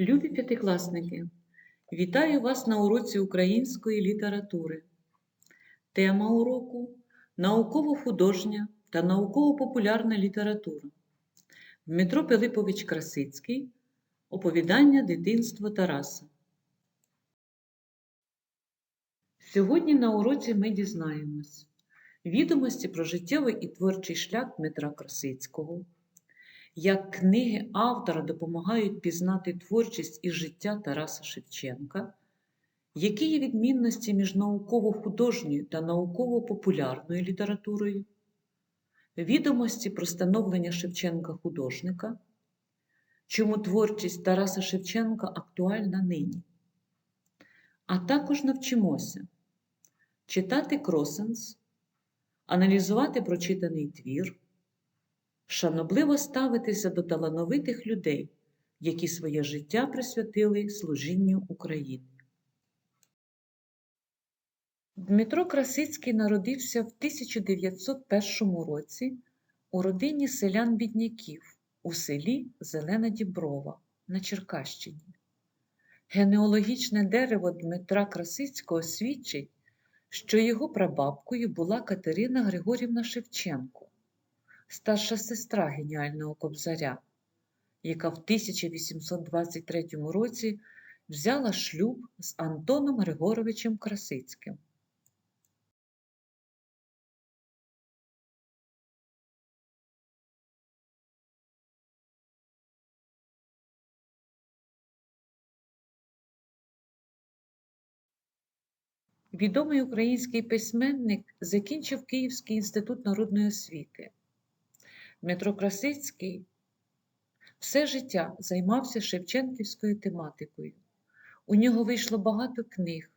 Любі п'ятикласники, вітаю вас на уроці української літератури. Тема уроку науково-художня та науково-популярна література. Дмитро Пилипович Красицький. Оповідання дитинства Тараса. Сьогодні на уроці ми дізнаємось відомості про життєвий і творчий шлях Дмитра Красицького, як книги автора допомагають пізнати творчість і життя Тараса Шевченка, які є відмінності між науково-художньою та науково-популярною літературою, відомості про становлення Шевченка художника, чому творчість Тараса Шевченка актуальна нині. А також навчимося читати кросенс, аналізувати прочитаний твір, шанобливо ставитися до талановитих людей, які своє життя присвятили служінню Україні. Дмитро Красицький народився в 1901 році у родині селян-бідняків у селі Зелена Діброва на Черкащині. Генеалогічне дерево Дмитра Красицького свідчить, що його прабабкою була Катерина Григорівна Шевченко, старша сестра геніального кобзаря, яка в 1823 році взяла шлюб з Антоном Григоровичем Красицьким. Відомий український письменник закінчив Київський інститут народної освіти. Дмитро Красицький все життя займався Шевченківською тематикою. У нього вийшло багато книг,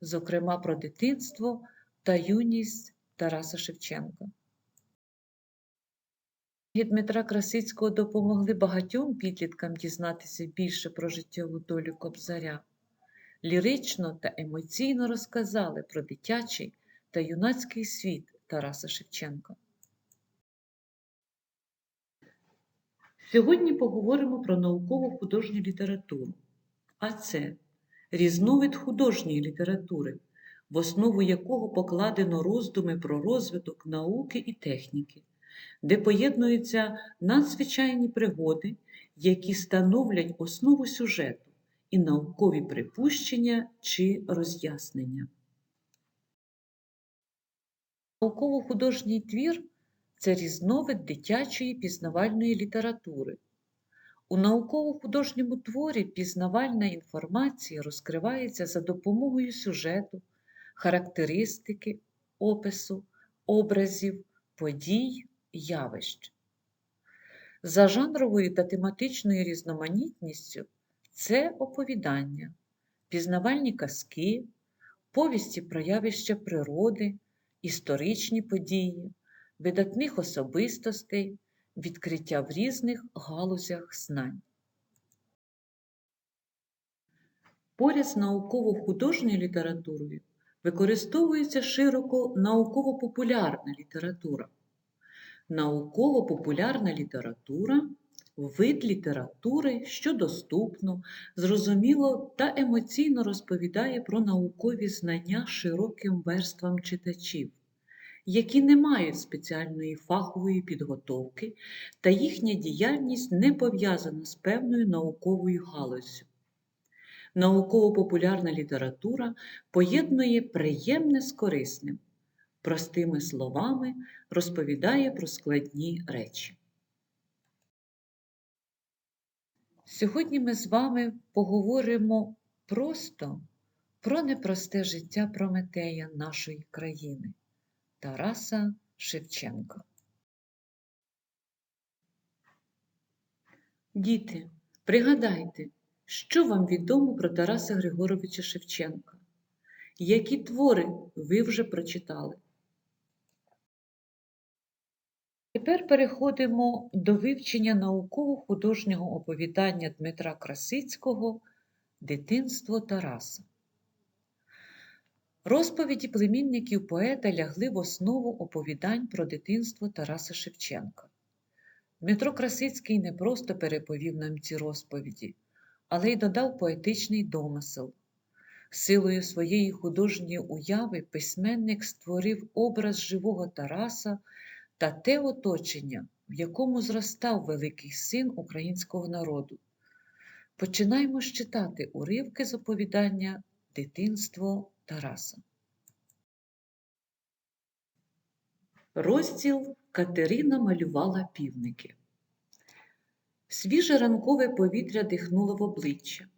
зокрема про дитинство та юність Тараса Шевченка. Дмитра Красицького допомогли багатьом підліткам дізнатися більше про життєву долю Кобзаря лірично та емоційно розказали про дитячий та юнацький світ Тараса Шевченка. Сьогодні поговоримо про науково-художню літературу, а це різновид художньої літератури, в основу якого покладено роздуми про розвиток науки і техніки, де поєднуються надзвичайні пригоди, які становлять основу сюжету і наукові припущення чи роз'яснення. Науково-художній твір це різновид дитячої пізнавальної літератури. У науково-художньому творі пізнавальна інформація розкривається за допомогою сюжету, характеристики, опису, образів, подій, явищ. За жанровою та тематичною різноманітністю це оповідання, пізнавальні казки, повісті про явища природи, історичні події, видатних особистостей, відкриття в різних галузях знань. Поряд з науково-художньою літературою використовується широко науково-популярна література. Науково-популярна література вид літератури, що доступно, зрозуміло та емоційно розповідає про наукові знання широким верствам читачів, які не мають спеціальної фахової підготовки, та їхня діяльність не пов'язана з певною науковою галузю. Науково-популярна література поєднує приємне з корисним, простими словами розповідає про складні речі. Сьогодні ми з вами поговоримо просто про непросте життя Прометея нашої країни Тараса Шевченка. Діти, пригадайте, що вам відомо про Тараса Григоровича Шевченка? Які твори ви вже прочитали? Тепер переходимо до вивчення науково-художнього оповідання Дмитра Красицького Дитинство Тараса. Розповіді племінників поета лягли в основу оповідань про дитинство Тараса Шевченка. Дмитро Красицький не просто переповів нам ці розповіді, але й додав поетичний домисел. Силою своєї художньої уяви письменник створив образ живого Тараса та те оточення, в якому зростав великий син українського народу. Починаємо читати уривки з оповідання Дитинство Тараса. Розділ Катерина малювала півники. Свіже ранкове повітря дихнуло в обличчя.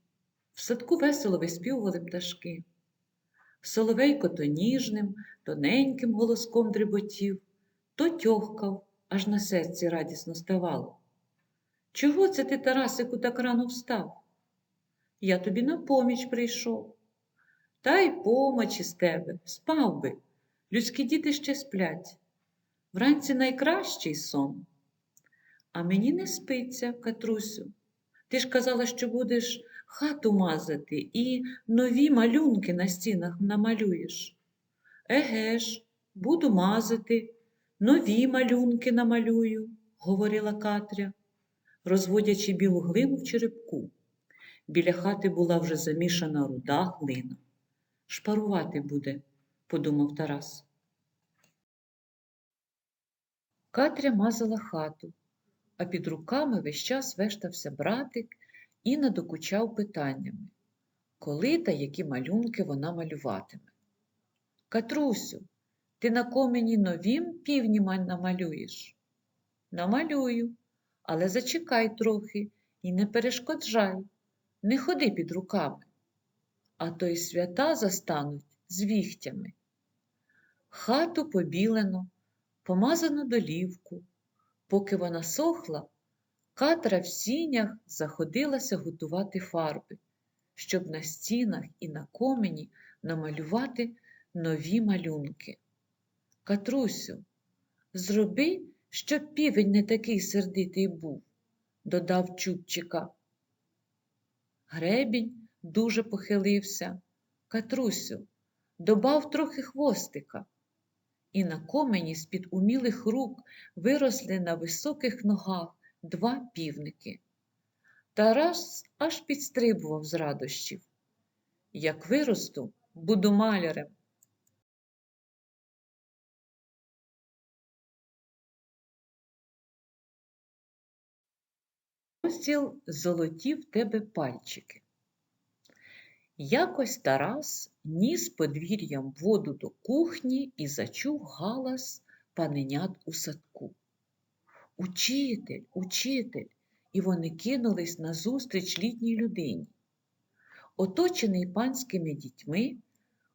В садку весело виспівували пташки. Соловейко то ніжним, тоненьким голоском дріботів, то тьохкав, аж на серці радісно ставало. Чого це ти, Тарасику, так рано встав? Я тобі на поміч прийшов. Та й помочі з тебе, спав би. Людські діти ще сплять. Вранці найкращий сон. А мені не спиться, Катрусю. Ти ж казала, що будеш хату мазати і нові малюнки на стінах намалюєш. Еге ж, буду мазати, нові малюнки намалюю, говорила Катря, розводячи білу глину в черепку. Біля хати була вже замішана руда глина. Шпарувати буде, подумав Тарас. Катря мазала хату, а під руками весь час вештався братик і надокучав питаннями, коли та які малюнки вона малюватиме. Катрусю, ти на комені новім півні намалюєш? Намалюю, але зачекай трохи і не перешкоджай, не ходи під руками, а то й свята застануть з віхтями. Хату побілено, помазано долівку. Поки вона сохла, Катра в сінях заходилася готувати фарби, щоб на стінах і на комені намалювати нові малюнки. Катрусю, зроби, щоб півень не такий сердитий був, додав Чубчика. Гребінь дуже похилився. Катрусю, добав трохи хвостика. І на комені з-під умілих рук виросли на високих ногах два півники. Тарас аж підстрибував з радощів. Як виросту, буду малярем. Розділ золоті в тебе пальчики. Якось Тарас ніс подвір'ям воду до кухні і зачув галас паненят у садку. Учитель, учитель, і вони кинулись назустріч літній людині. Оточений панськими дітьми,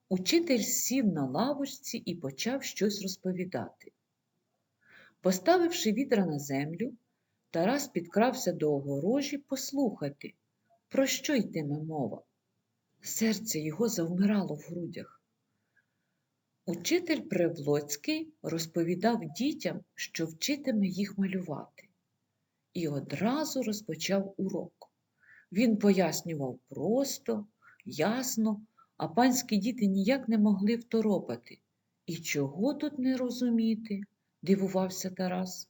учитель сів на лавочці і почав щось розповідати. Поставивши відра на землю, Тарас підкрався до огорожі послухати, про що йтиме мова. Серце його завмирало в грудях. Учитель Превлоцький розповідав дітям, що вчитиме їх малювати, і одразу розпочав урок. Він пояснював просто, ясно, а панські діти ніяк не могли второпати. І чого тут не розуміти? дивувався Тарас.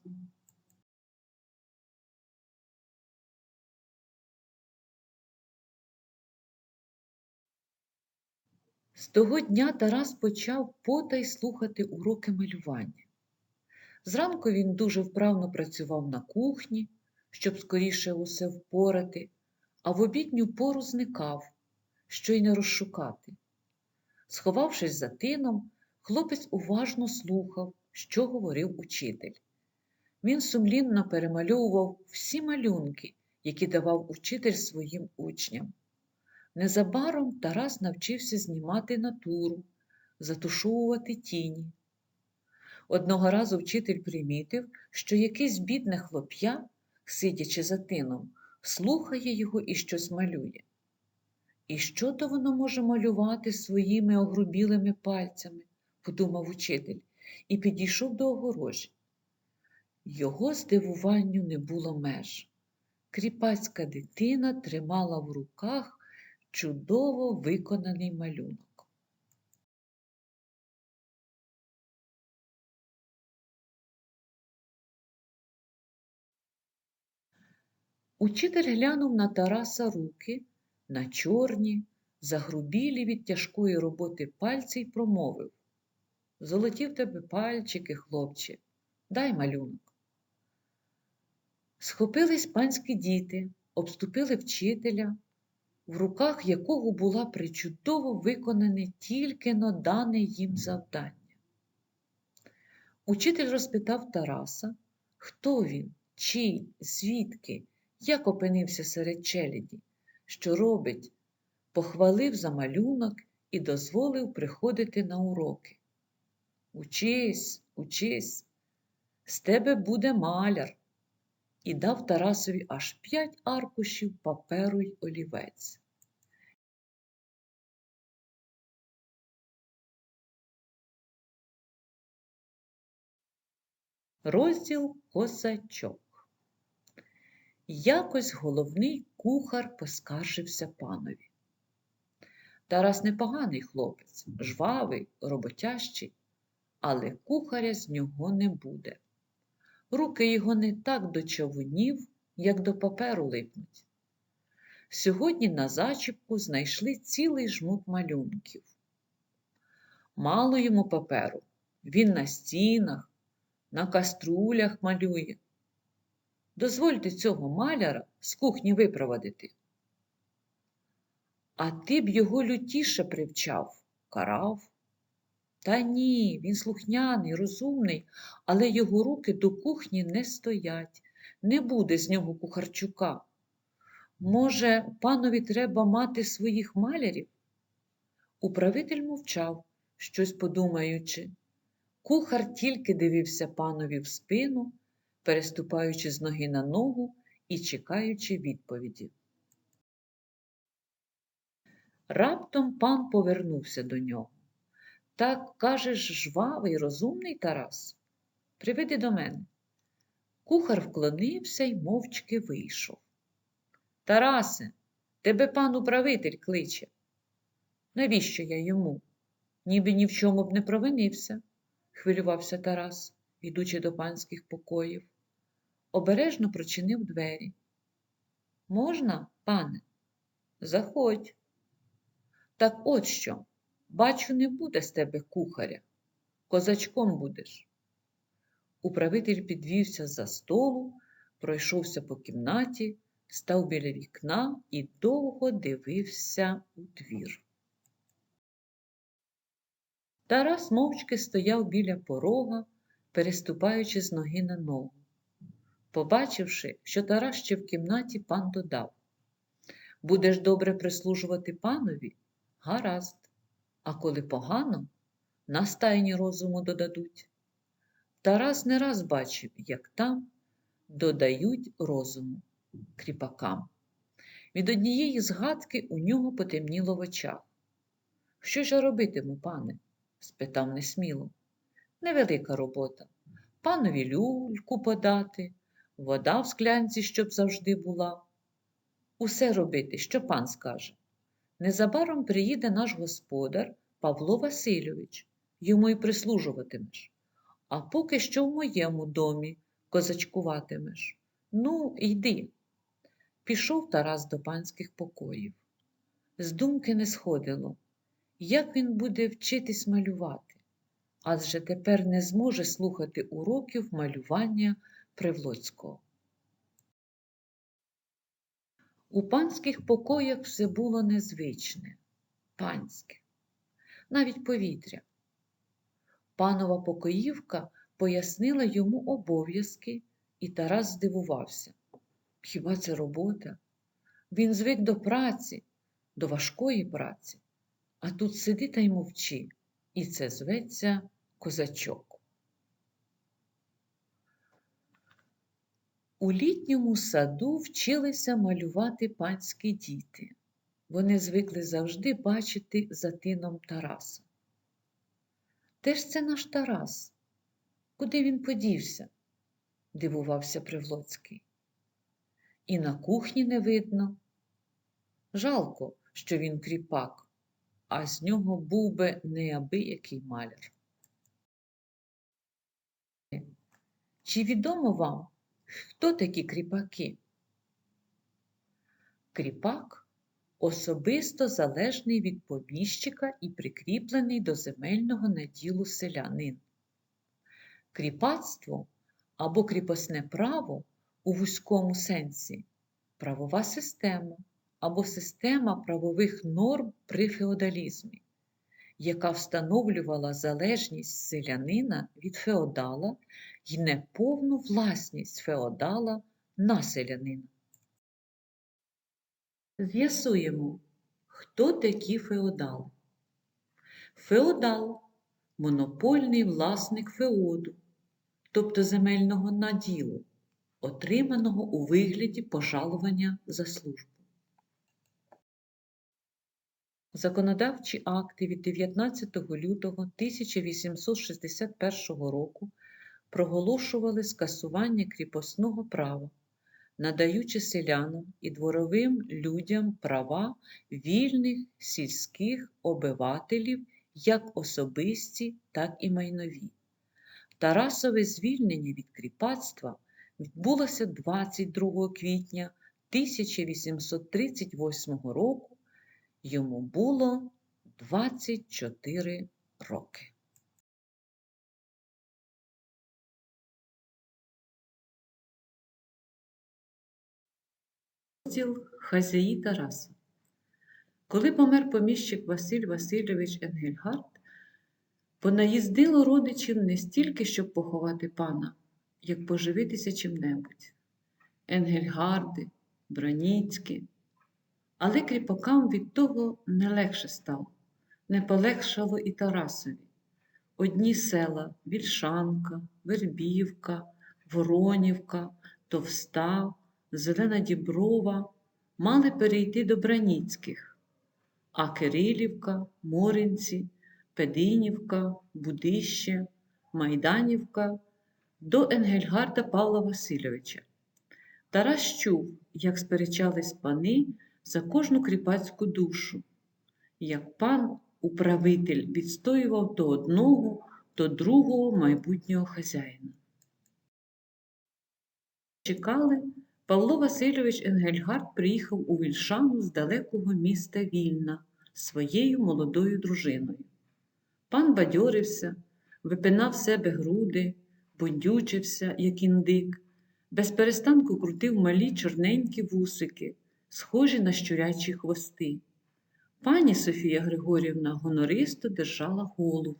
З того дня Тарас почав потай слухати уроки малювання. Зранку він дуже вправно працював на кухні, щоб скоріше усе впорати, а в обідню пору зникав, що й не розшукати. Сховавшись за тином, хлопець уважно слухав, що говорив учитель. Він сумлінно перемальовував всі малюнки, які давав учитель своїм учням. Незабаром Тарас навчився знімати натуру, затушовувати тіні. Одного разу вчитель примітив, що якесь бідне хлоп'я, сидячи за тином, слухає його і щось малює. І що то воно може малювати своїми огрубілими пальцями, подумав учитель, і підійшов до огорожі. Його здивуванню не було меж. Кріпацька дитина тримала в руках чудово виконаний малюнок. Учитель глянув на Тараса руки, на чорні, загрубілі від тяжкої роботи пальці й промовив Золоті в тебе пальчики, хлопче, дай малюнок. Схопились панські діти, обступили вчителя, в руках якого була причудово виконане тільки но дане їм завдання. Учитель розпитав Тараса, хто він, чий, звідки, як опинився серед челяді, що робить, похвалив за малюнок і дозволив приходити на уроки. Учись, учись, з тебе буде маляр, і дав Тарасові аж п'ять аркушів паперу й олівець. Розділ Косачок. Якось головний кухар поскаржився панові. Тарас непоганий хлопець, жвавий, роботящий, але кухаря з нього не буде. Руки його не так до човунів, як до паперу липнуть. Сьогодні на зачіпку знайшли цілий жмут малюнків. Мало йому паперу, він на стінах, на каструлях малює. Дозвольте цього маляра з кухні випровадити. А ти б його лютіше привчав, карав. Та ні, він слухняний, розумний, але його руки до кухні не стоять, не буде з нього кухарчука. Може, панові треба мати своїх малярів? Управитель мовчав, щось подумаючи. Кухар тільки дивився панові в спину, переступаючи з ноги на ногу і чекаючи відповіді. Раптом пан повернувся до нього. Так, кажеш, жвавий, розумний Тарас? Приведи до мене. Кухар вклонився й мовчки вийшов. Тарасе, тебе пан управитель кличе. Навіщо я йому? Ніби ні в чому б не провинився, хвилювався Тарас, йдучи до панських покоїв. Обережно прочинив двері. Можна, пане? Заходь. Так от що, бачу, не буде з тебе кухаря, козачком будеш. Управитель підвівся за столу, пройшовся по кімнаті, став біля вікна і довго дивився у двір. Тарас мовчки стояв біля порога, переступаючи з ноги на ногу. Побачивши, що Тарас ще в кімнаті, пан додав Будеш добре прислужувати панові? Гаразд. А коли погано, на стайні розуму додадуть. Тарас не раз бачив, як там додають розуму кріпакам. Від однієї згадки у нього потемніло в очах. Що ж я робитиму, пане? спитав несміло. Невелика робота. Панові люльку подати, вода в склянці, щоб завжди була. Усе робити, що пан скаже. Незабаром приїде наш господар Павло Васильович, йому й прислужуватимеш. А поки що в моєму домі козачкуватимеш. Ну, йди. Пішов Тарас до панських покоїв. З думки не сходило, як він буде вчитись малювати, адже тепер не зможе слухати уроків малювання Привлоцького. У панських покоях все було незвичне, панське, навіть повітря. Панова покоївка пояснила йому обов'язки, і Тарас здивувався. Хіба це робота? Він звик до праці, до важкої праці, а тут сиди та й мовчи, і це зветься козачок. У літньому саду вчилися малювати панські діти. Вони звикли завжди бачити за тином Тараса. Де ж це наш Тарас? Куди він подівся? дивувався Привлоцький. І на кухні не видно. Жалко, що він кріпак, а з нього був би неабиякий маляр. Чи відомо вам, хто такі кріпаки? Кріпак особисто залежний від поміщика і прикріплений до земельного наділу селянин. Кріпацтво або кріпосне право у вузькому сенсі правова система або система правових норм при феодалізмі, яка встановлювала залежність селянина від феодала і неповну власність феодала на селянина. З'ясуємо, хто такі феодали. Феодал монопольний власник феоду, тобто земельного наділу, отриманого у вигляді пожалування за службу. Законодавчі акти від 19 лютого 1861 року проголошували скасування кріпосного права, надаючи селянам і дворовим людям права вільних сільських обивателів як особисті, так і майнові. Тарасове звільнення від кріпацтва відбулося 22 квітня 1838 року. Йому було 24 роки. Розділ Хазяї Тараса Коли помер поміщик Василь Васильович Енгельгард, понаїздило родичів не стільки, щоб поховати пана, як поживитися чим-небудь. Енгельгарди, Браніцькі. Але кріпакам від того не легше стало, не полегшало і Тарасові. Одні села Вільшанка, Вербівка, Воронівка, Товста, Зелена Діброва мали перейти до Браніцьких, а Кирилівка, Моринці, Пединівка, Будище, Майданівка до Енгельгарда Павла Васильовича. Тарас чув, як сперечались пани за кожну кріпацьку душу, як пан управитель відстоював то одного, то другого майбутнього хазяїна. Чекали, Павло Васильович Енгельгард приїхав у Вільшану з далекого міста Вільна своєю молодою дружиною. Пан бадьорився, випинав себе груди, бундючився, як індик, без перестанку крутив малі чорненькі вусики схожі на щурячі хвости. Пані Софія Григорівна гонористо держала голову,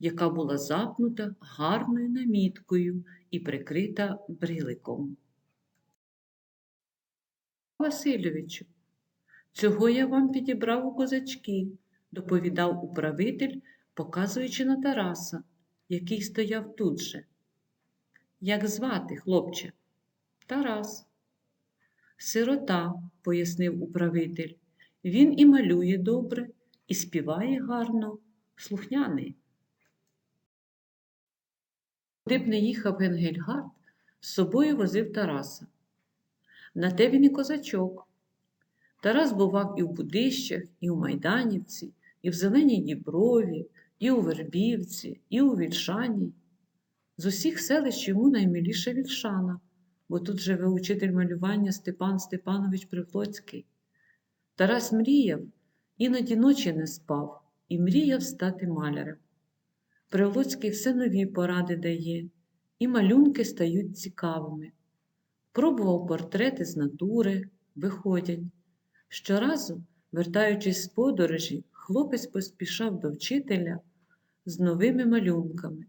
яка була запнута гарною наміткою і прикрита бриликом. Васильовичу, цього я вам підібрав у козачки, доповідав управитель, показуючи на Тараса, який стояв тут же. Як звати, хлопче? Тарас. Сирота, пояснив управитель, він і малює добре, і співає гарно, слухняний. Куди б не їхав Генгельгард, з собою возив Тараса. На те він і козачок. Тарас бував і в Будищах, і у Майданівці, і в Зеленій Діброві, і у Вербівці, і у Вільшані. З усіх селищ йому наймиліша Вільшана бо тут живе учитель малювання Степан Степанович Приплоцький. Тарас мріяв, іноді ночі не спав і мріяв стати малярем. Привлоцький все нові поради дає, і малюнки стають цікавими. Пробував портрети з натури, виходять. Щоразу, вертаючись з подорожі, хлопець поспішав до вчителя з новими малюнками.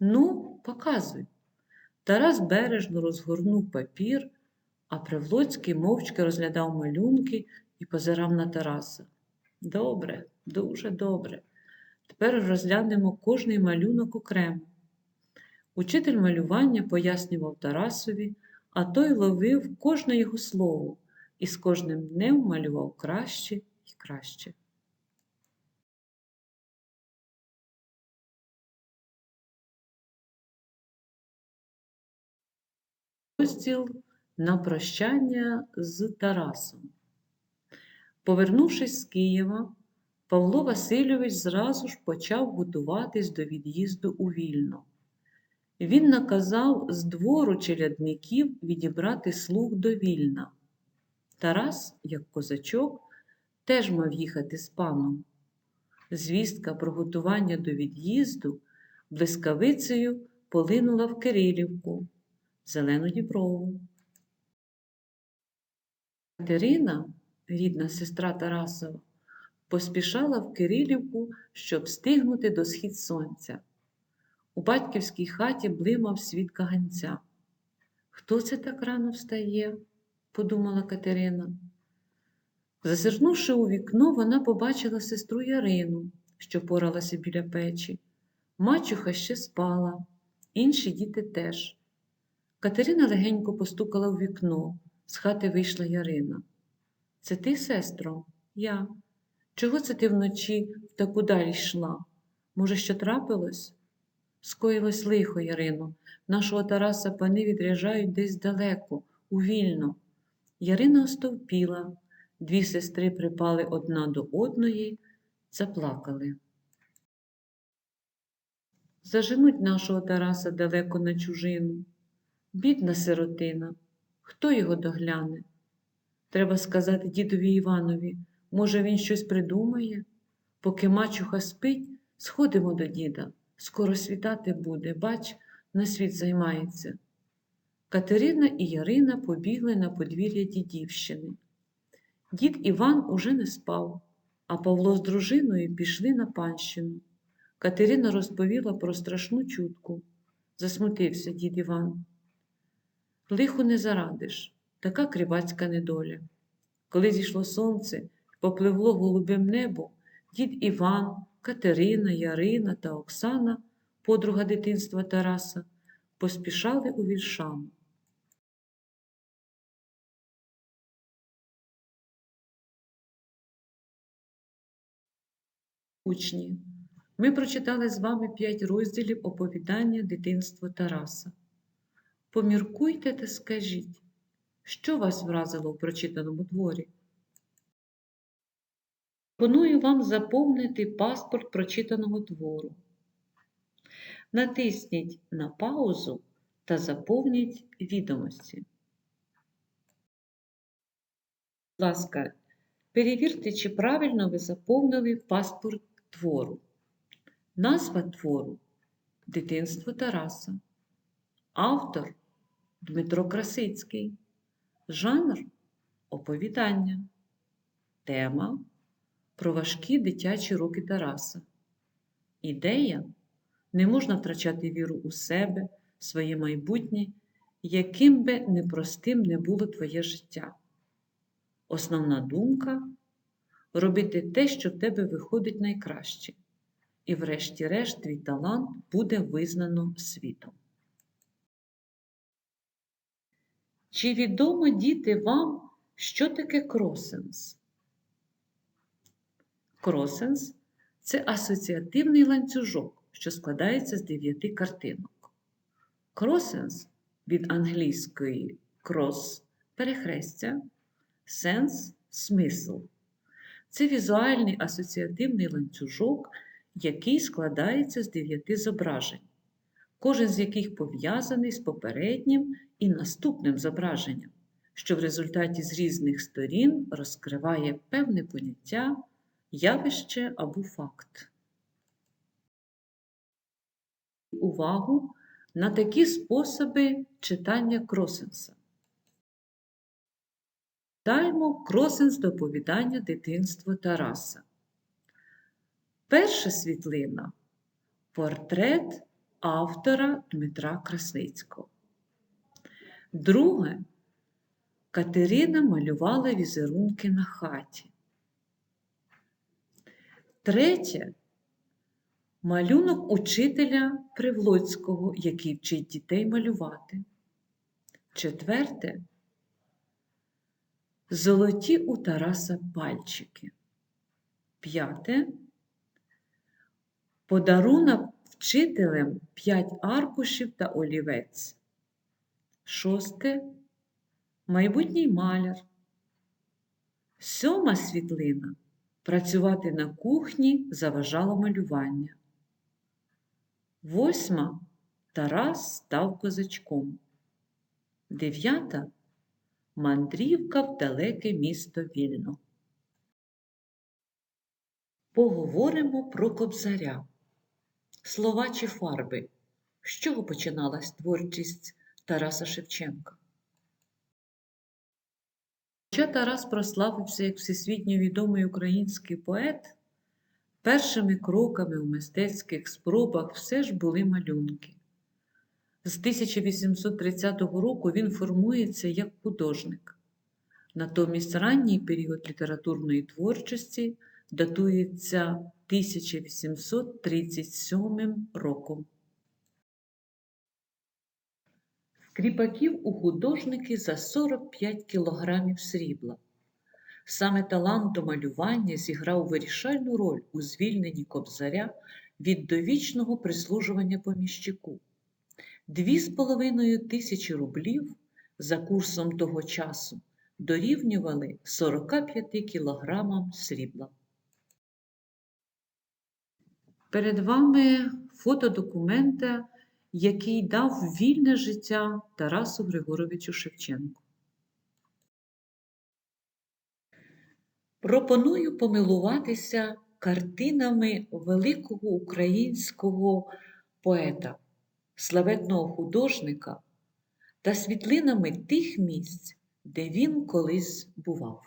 Ну, показуй. Тарас бережно розгорнув папір, а Привлоцький мовчки розглядав малюнки і позирав на Тараса. Добре, дуже добре. Тепер розглянемо кожний малюнок окремо. Учитель малювання пояснював Тарасові, а той ловив кожне його слово і з кожним днем малював краще і краще. Розділ на прощання з Тарасом. Повернувшись з Києва, Павло Васильович зразу ж почав готуватись до від'їзду у Вільно. Він наказав з двору челядників відібрати слуг до Вільна. Тарас, як козачок, теж мав їхати з паном. Звістка про готування до від'їзду блискавицею полинула в Кирилівку, Зелену Діброву. Катерина, рідна сестра Тарасова, поспішала в Кирилівку, щоб встигнути до схід сонця. У батьківській хаті блимав світ каганця. Хто це так рано встає? подумала Катерина. Зазирнувши у вікно, вона побачила сестру Ярину, що поралася біля печі. Мачуха ще спала, інші діти теж. Катерина легенько постукала у вікно. З хати вийшла Ярина. Це ти, сестро? Я. Чого це ти вночі в таку далі йшла? Може, що трапилось? Скоїлось лихо, Ярино. Нашого Тараса пани відряджають десь далеко, у вільно. Ярина остовпіла, дві сестри припали одна до одної, заплакали. Заженуть нашого Тараса далеко на чужину. Бідна сиротина, хто його догляне? Треба сказати дідові Іванові, може, він щось придумає? Поки мачуха спить, сходимо до діда. Скоро світати буде, бач, на світ займається. Катерина і Ярина побігли на подвір'я дідівщини. Дід Іван уже не спав, а Павло з дружиною пішли на панщину. Катерина розповіла про страшну чутку. Засмутився дід Іван. Лиху не зарадиш, така кривацька недоля. Коли зійшло сонце попливло голубим небо, дід Іван, Катерина, Ярина та Оксана, подруга дитинства Тараса, поспішали у вільшану. Учні, ми прочитали з вами п'ять розділів оповідання дитинства Тараса. Поміркуйте та скажіть, що вас вразило у прочитаному творі? Пропоную вам заповнити паспорт прочитаного твору. Натисніть на паузу та заповніть відомості. Будь ласка, перевірте, чи правильно ви заповнили паспорт твору. Назва твору Дитинство Тараса. Автор Дмитро Красицький. Жанр оповідання. Тема про важкі дитячі роки Тараса. Ідея не можна втрачати віру у себе, своє майбутнє, яким би непростим не було твоє життя. Основна думка робити те, що в тебе виходить найкраще, і, врешті-решт, твій талант буде визнано світом. Чи відомо діти вам, що таке кросенс? Кросенс це асоціативний ланцюжок, що складається з дев'яти картинок. Кросенс від англійської cross перехрестя, сенс смисл. Це візуальний асоціативний ланцюжок, який складається з дев'яти зображень, кожен з яких пов'язаний з попереднім і наступним зображенням, що в результаті з різних сторін розкриває певне поняття, явище або факт. Увагу на такі способи читання кросенса. Читаємо кросенс доповідання дитинства Тараса. Перша світлина портрет автора Дмитра Красницького. Друге Катерина малювала візерунки на хаті. Третє малюнок учителя Привлоцького, який вчить дітей малювати. Четверте Золоті у Тараса пальчики. П'яте. Подарунок вчителем п'ять аркушів та олівець. Шосте. Майбутній маляр. Сьома світлина. Працювати на кухні заважало малювання. Восьма Тарас став козачком. Дев'ята Мандрівка в далеке місто Вільно. Поговоримо про кобзаря. Слова чи фарби. З чого починалась творчість Тараса Шевченка? Хоча Тарас прославився як всесвітньо відомий український поет, першими кроками у мистецьких спробах все ж були малюнки. З 1830 року він формується як художник. Натомість ранній період літературної творчості датується 1837 роком. Скріпаків у художники за 45 кілограмів срібла. Саме талант до малювання зіграв вирішальну роль у звільненні кобзаря від довічного прислужування поміщику. Дві з половиною тисячі рублів за курсом того часу дорівнювали 45 кілограмам срібла. Перед вами фото документа, який дав вільне життя Тарасу Григоровичу Шевченку. Пропоную помилуватися картинами великого українського поета, славетного художника та світлинами тих місць, де він колись бував.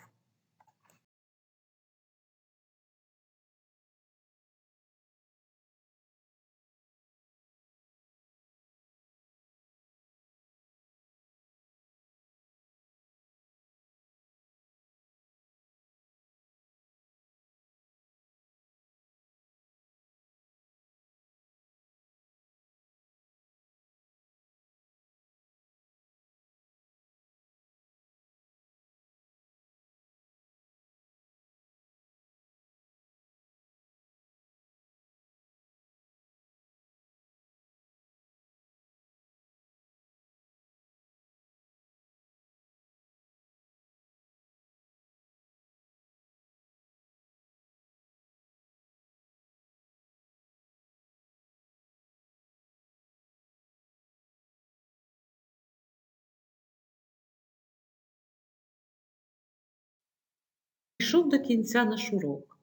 Йшов до кінця наш урок.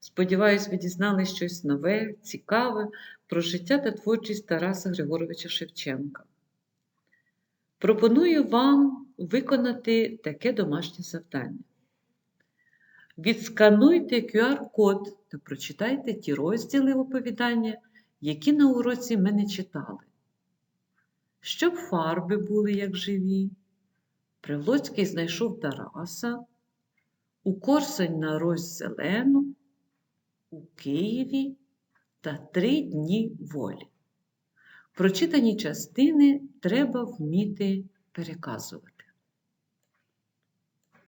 Сподіваюсь, ви дізнались щось нове, цікаве про життя та творчість Тараса Григоровича Шевченка. Пропоную вам виконати таке домашнє завдання. Відскануйте QR-код та прочитайте ті розділи оповідання, які на уроці ми не читали. Щоб фарби були як живі, Привлоцький знайшов Тараса. У Корсунь на Русь Зелену, у Києві та три дні волі. Прочитані частини треба вміти переказувати.